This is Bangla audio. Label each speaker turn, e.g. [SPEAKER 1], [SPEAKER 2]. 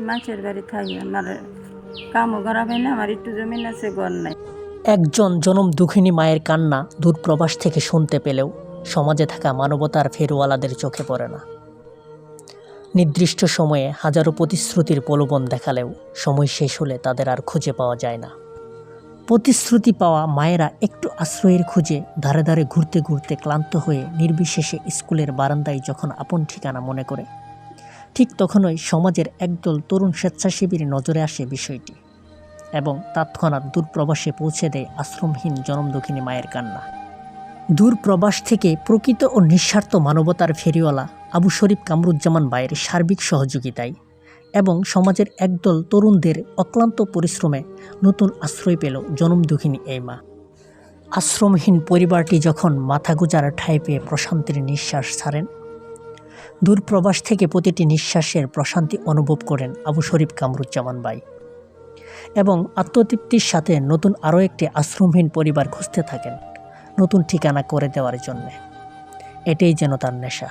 [SPEAKER 1] আমি বাড়ি থাকি আমার কামও করাবে না, আমার একটু জমিন আছে, ঘর নাই।
[SPEAKER 2] একজন জনম দুঃখিনী মায়ের কান্না দূরপ্রবাস থেকে শুনতে পেলেও সমাজে থাকা মানবতার ফেরওয়ালাদের চোখে পড়ে না। নির্দিষ্ট সময়ে হাজারো প্রতিশ্রুতির প্রলোভন দেখালেও সময় শেষ হলে তাদের আর খুঁজে পাওয়া যায় না। প্রতিশ্রুতি পাওয়া মায়েরা একটু আশ্রয়ের খুঁজে ধারে ধারে ঘুরতে ঘুরতে ক্লান্ত হয়ে নির্বিশেষে স্কুলের বারান্দায় যখন আপন ঠিকানা মনে করে ঠিক তখনই সমাজের একদল তরুণ স্বেচ্ছাসেবীর নজরে আসে বিষয়টি এবং তৎক্ষণাৎ দূরপ্রবাসে পৌঁছে দেয় আশ্রমহীন জনমদুখিনী মায়ের কান্না। দূরপ্রবাস থেকে প্রকৃত ও নিঃস্বার্থ মানবতার ফেরিওয়ালা আবু শরীফ কামরুজ্জামান বায়ের সার্বিক সহযোগিতায় এবং সমাজের একদল তরুণদের অক্লান্ত পরিশ্রমে নতুন আশ্রয় পেল জনমদুখিনী এই মা। আশ্রমহীন পরিবারটি যখন মাথা গুজার ঠাঁই পেয়ে প্রশান্তির নিঃশ্বাস ছাড়েন দূরপ্রবাস থেকে প্রতিটি নিঃশ্বাসের প্রশান্তি অনুভব করেন আবু শরীফ কামরুজ্জামান ভাই। এবং আত্মতৃপ্তির সাথে নতুন আরও একটি আশ্রমহীন পরিবার খুঁজতে থাকেন, নতুন ঠিকানা করে দেওয়ার জন্যে। এটাই যেন তার নেশা।